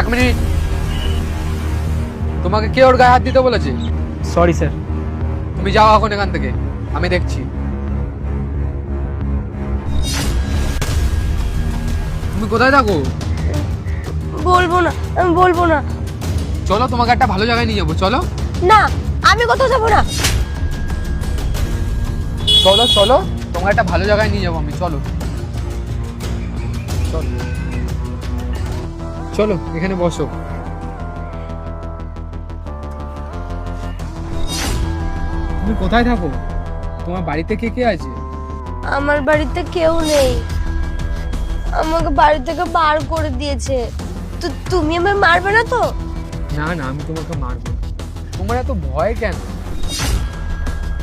এক মিনিট। তোমাকে কে ওর গায়ে হাত দিতে বলেছে? সরি স্যার তুমি যাও এখন এখান থেকে। আমি দেখছি। তুমি কোথায় থাকো? বলব না আমি বলব না। চলো তোমাকে একটা ভালো জায়গায় নিয়ে যাব চলো। না আমি কোথাও যাব না। চলো চলো তোমাকে একটা ভালো জায়গায় নিয়ে যাব আমি চলো। চলো। চলো এখানে বসো। তুমি কোথায় থাকো? তোমার বাড়িতে কে কে আছে? আমার বাড়িতে কেউ নেই। আমাকে বাড়ি থেকে বার করে দিয়েছে। তো তুমি আমায় মারবে না তো? না না আমি তোমাকে মারবো না। তোমার এত ভয় কেন?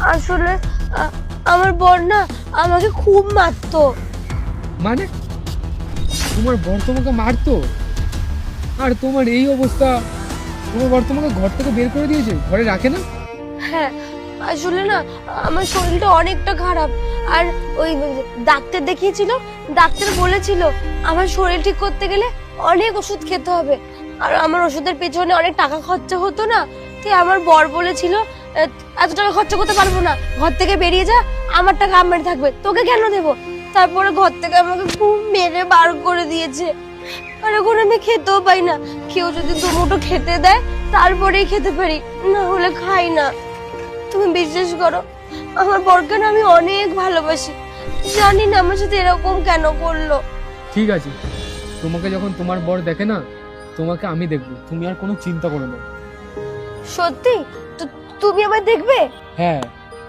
আসলে আ- আমার বর না আমাকে খুব মারতো। মানে? তোমার বর তোমাকে মারতো? আর তোমার এই অবস্থা তোমার বর তোমাকে ঘর থেকে বের করে দিয়েছে? ঘরে রাখে না? হ্যাঁ আসলে না, আমার শরীরটা অনেকটা খারাপ। আর ওই ডাক্তার দেখিয়েছিল, ডাক্তার বলেছিল, আমার শরীর ঠিক করতে গেলে অনেক ওষুধ খেতে হবে। আর আমার ওষুধের পেছনে অনেক টাকা খরচা হতো না, তাই আমার বর বলেছিল এত টাকা খরচা করতে পারব না। ঘর থেকে বেরিয়ে যা, আমার টাকা আমার থাকবে, তোকে কেন দেবো? তারপরে ঘর থেকে আমাকে খুব মেরে বার করে দিয়েছে। আর এখন আমি খেতেও পাই না। কেউ যদি দু মুঠো খেতে দেয় তারপরেই খেতে পারি। না হলে খাই না। তুমি বিশ্বাস করো আমার বরকে না আমি অনেক ভালোবাসি। জানি না আমার সাথে এরকম কেন করল। ঠিক আছে। তোমাকে যখন তোমার বর দেখে না তোমাকে আমি দেখব। তুমি আর কোনো চিন্তা করো না। সত্যি? তো তুমি আমায় দেখবে? হ্যাঁ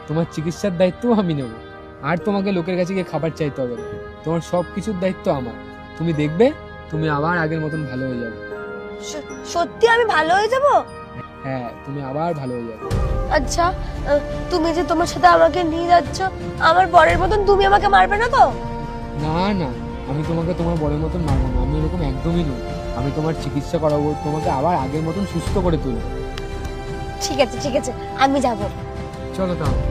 তোমার চিকিৎসার দায়িত্ব আমি নেব। আর তোমাকে লোকের কাছে গিয়ে খাবার চাইতে হবে না। তোমার সব কিছুর দায়িত্ব আমার। তুমি দেখবে? তুমি আবার আগের মতন ভালো হয়ে যাবে। সত্যি আমি ভালো হয়ে যাব? হ্যাঁ তুমি আবার ভালো হয়ে যাবে। আচ্ছা তুমি যে তোমার সাথে আমাকে নিয়ে যাচ্ছ আমার বরের মতন তুমি আমাকে মারবে না তো? না না আমি তোমাকে তোমার বরের মতন মারবো না। আমি এরকম একদমই নই। আমি তোমার চিকিৎসা করাবো তোমাকে আবার আগের মতন সুস্থ করে তুলবো। ঠিক আছে ঠিক আছে আমি যাব। চলো তাহলে।